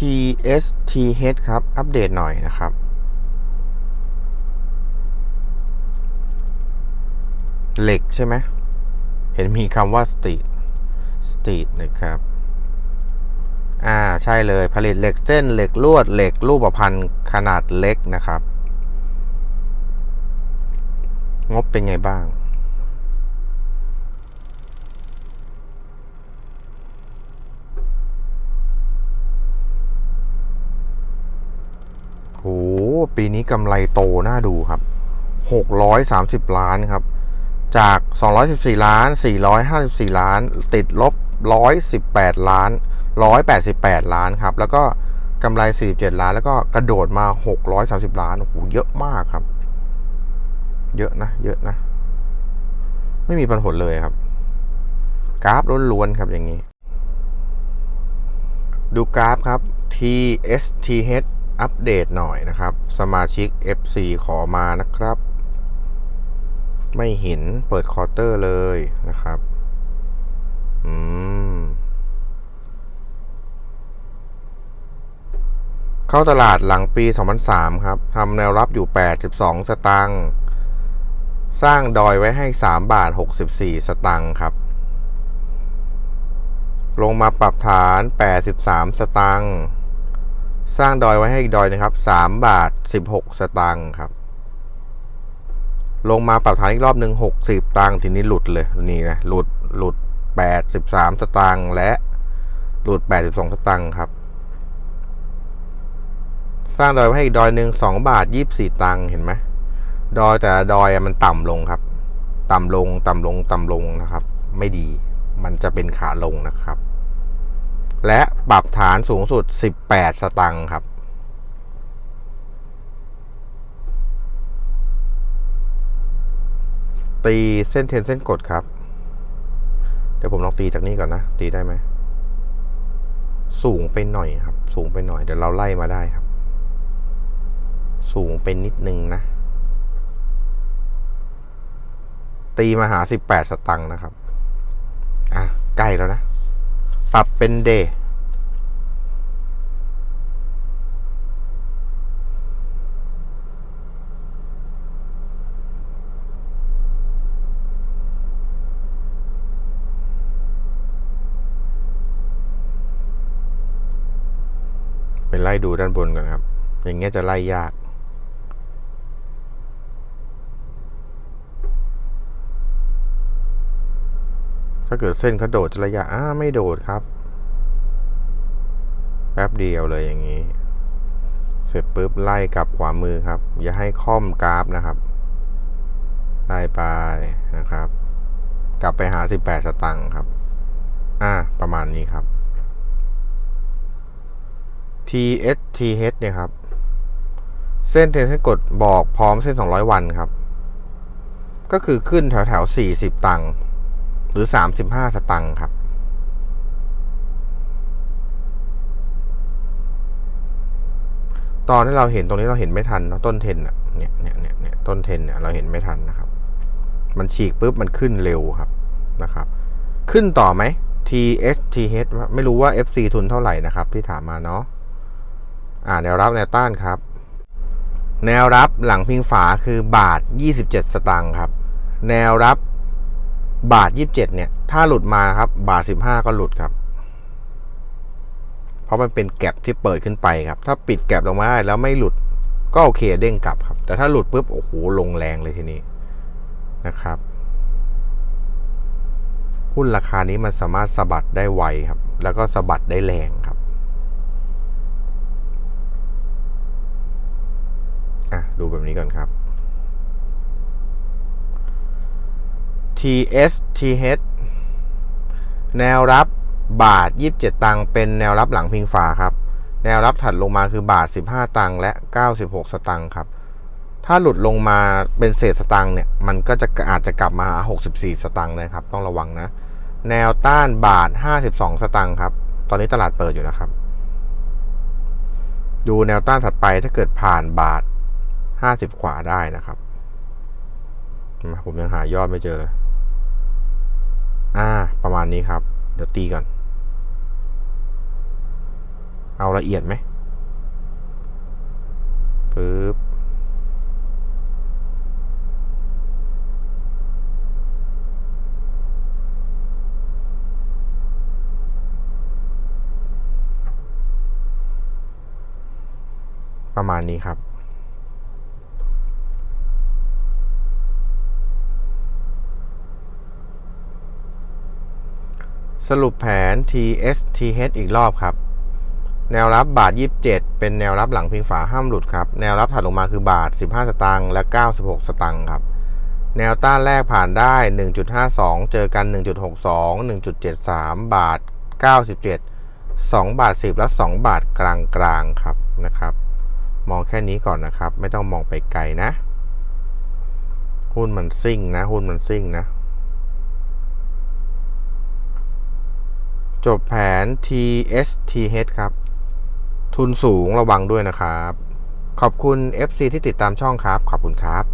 TSTH ครับ อัปเดตหน่อยนะครับ เหล็กใช่ไหม เห็นมีคำว่า Street Street นะครับ อ่า ใช่เลย ผลิตเหล็กเส้น เหล็กลวด เหล็กรูปพันธ์ขนาดเล็กนะครับ งบเป็นไงบ้าง โห ปีนี้กำไรโตน่าดูครับ 630 ล้านครับ จาก 214 ล้าน 454 ล้าน ติดลบ 118 ล้าน 188 ล้านครับ แล้วก็กำไร 47 ล้าน แล้วก็กระโดดมา 630 ล้าน โอ้โห เยอะมากครับ เยอะนะ เยอะนะ ไม่มีปัญหาเลยครับ กราฟล้วนๆครับอย่างนี้ ดูกราฟครับ TSTH อัปเดตหน่อยนะครับ สมาชิก FC ขอมานะครับ ไม่เห็นเปิดคอร์เตอร์เลยนะครับ อืม เข้าตลาดหลังปี 2003 ครับทำแนวรับอยู่ 82 สตังค์สร้างดอยไว้ให้ 3 บาท 64 สตังค์ครับ ลงมาปรับฐาน 83 สตังค์ สร้างดอยไว้ให้อีกดอยนะครับ3บาท16สตังค์ครับ ลงมาปรับฐานอีกรอบหนึ่ง60ตังค์ทีนี้หลุดเลยนี่นะหลุดหลุด83สตังค์และหลุด82สตังค์ครับ สร้างดอยไว้ให้อีกดอยหนึ่ง2บาท24ตังค์เห็นไหมดอยแต่ดอยมันต่ำลงครับ ต่ำลงต่ำลงต่ำลงนะครับ ไม่ดี มันจะเป็นขาลงนะครับ และปรับฐานสูงสุด 18 สตังค์ครับ ตีเส้นเทนเส้นกดครับ เดี๋ยวผมลองตีจากนี้ก่อนนะ ตีได้ไหม สูงไปหน่อยครับ สูงไปหน่อย เดี๋ยวเราไล่มาได้ครับ สูงเป็นนิดนึงนะ ตีมาหา 18 สตังค์นะครับ อะ ใกล้แล้วนะปรับเป็นเดย์ ไปไล่ดูด้านบนก่อนครับ อย่างเงี้ยจะไล่ยาก ถ้าเกิดเส้นเขาโดดจะระยะอ้าไม่โดดครับ แป๊บเดียวเลยอย่างนี้ เสร็จปุ๊บไล่กลับขวามือครับ อย่าให้ค่อมกราฟนะครับ ไล่ไปนะครับ กลับไปหา 18 สตังค์ครับ อ่า ประมาณนี้ครับ TSTH เนี่ยครับ เส้นเทนเส้นกดบอกพร้อมเส้น 200 วันครับ ก็คือขึ้นแถวแถว40 ตังค์หรือ 35 สตังค์ครับ ตอนที่เราเห็นตรงนี้เราเห็นไม่ทันเนาะต้นเทนอะเนี่ยเนี่ยเนี่ยเนี่ยต้นเทนเนี่ยเราเห็นไม่ทันนะครับ มันฉีกปุ๊บมันขึ้นเร็วครับนะครับ ขึ้นต่อไหม TSTH ไม่รู้ว่า FC ทุนเท่าไหร่นะครับ ที่ถามมาเนาะ อ่าแนวรับแนวต้านครับ แนวรับหลังพิงฝาคือบาท 27 สตางค์ครับ แนวรับบาท 27 เนี่ย ถ้าหลุดมาครับ บาท 15 ก็หลุดครับ เพราะมันเป็นแก็บที่เปิดขึ้นไปครับ ถ้าปิดแก็บลงมาได้แล้วไม่หลุดก็โอเคเด้งกลับครับ แต่ถ้าหลุดปุ๊บโอ้โหลงแรงเลยทีนี้นะครับหุ้นราคานี้มันสามารถสะบัดได้ไวครับ แล้วก็สะบัดได้แรงครับ อะ ดูแบบนี้ก่อนครับ TSTH แนวรับบาท 27 ตังค์เป็นแนวรับหลังพิงฝาครับ แนวรับถัดลงมาคือบาท 15 ตังค์และ 96 สตังค์ครับ ถ้าหลุดลงมาเป็นเศษสตังค์เนี่ย มันก็จะอาจจะกลับมาหา64 สตังค์นะครับ ต้องระวังนะ แนวต้านบาท 52 สตังค์ครับ ตอนนี้ตลาดเปิดอยู่นะครับ ดูแนวต้านถัดไปถ้าเกิดผ่านบาท 50 ขวาได้นะครับ ผมยังหายอดไม่เจอเลย อ่า ประมาณนี้ครับ เดี๋ยวตีก่อน เอาละเอียดไหมปึ๊บประมาณนี้ครับ สรุปแผน TSTH อีกรอบครับ แนวรับบาท 27 เป็นแนวรับหลังพิงฝาห้ามหลุดครับ แนวรับถัดลงมาคือบาท 15 สตางค์และ 96 สตางค์ครับ แนวต้านแรกผ่านได้ 1.52 เจอกัน 1.62 1.73 บาท 97 2 บาท 10 และ 2 บาทกลางกลางๆครับนะครับ มองแค่นี้ก่อนนะครับ ไม่ต้องมองไปไกลนะ หุ้นมันซิ่งนะ หุ้นมันซิ่งนะ จบแผน TSTH ครับ ทุนสูงระวังด้วยนะครับ ขอบคุณ FC ที่ติดตามช่องครับ ขอบคุณครับ